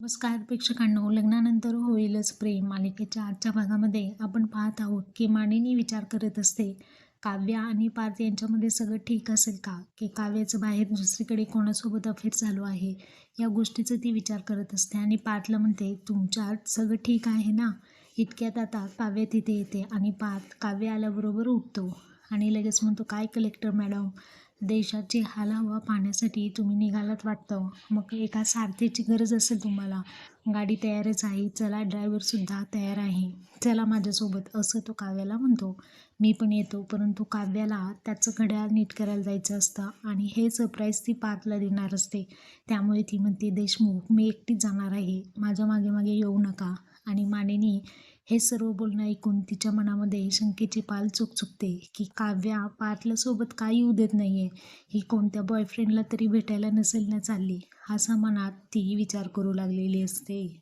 नमस्कार प्रेक्षकांनो. लग्नानंतर होईलच प्रेम. मालिकेच्या आजच्या भागामध्ये आपण पाहत आहोत की मानिनी विचार करत असते काव्या आणि पार्थ यांच्यामध्ये सगळं ठीक असेल का? की काव्याचं बाहेर दुसरीकडे कोणासोबत अफेअर चालू आहे? या गोष्टीचं ती विचार करत असते आणि पार्थला म्हणते तुमच्यात सगळं ठीक आहे ना? इतक्यात आता काव्य तिथे येते आणि पार्थ काव्य आल्याबरोबर उठतो आणि लगेच म्हणतो काय कलेक्टर मॅडम देशाची हालहवा पाहण्यासाठी तुम्ही निघालात वाटतं. मग एका सारथीची गरज असेल तुम्हाला. गाडी तयारच आहे. चला ड्रायव्हरसुद्धा तयार आहे. चला माझ्यासोबत. असं तो काव्याला म्हणतो. मी पण येतो. परंतु काव्याला त्याचं घड्याळ नीट करायला जायचं असतं आणि हे सरप्राईज ती पार्थला देणार असते. त्यामुळे ती म्हणते देशमुख मी एकटीच जाणार आहे. माझ्या मागे मागे येऊ नका. आणि मानेनी हे सर्व बोलणं ऐकून तिच्या मनामध्ये शंकेची पाल चुक चुकते की काव्या पार्थला सोबत का येऊ देत नाही आहे ही कोणत्या बॉयफ्रेंडला तरी भेटायला नसेल ना चालली. असा मनात ती विचार करू लागलेली असते.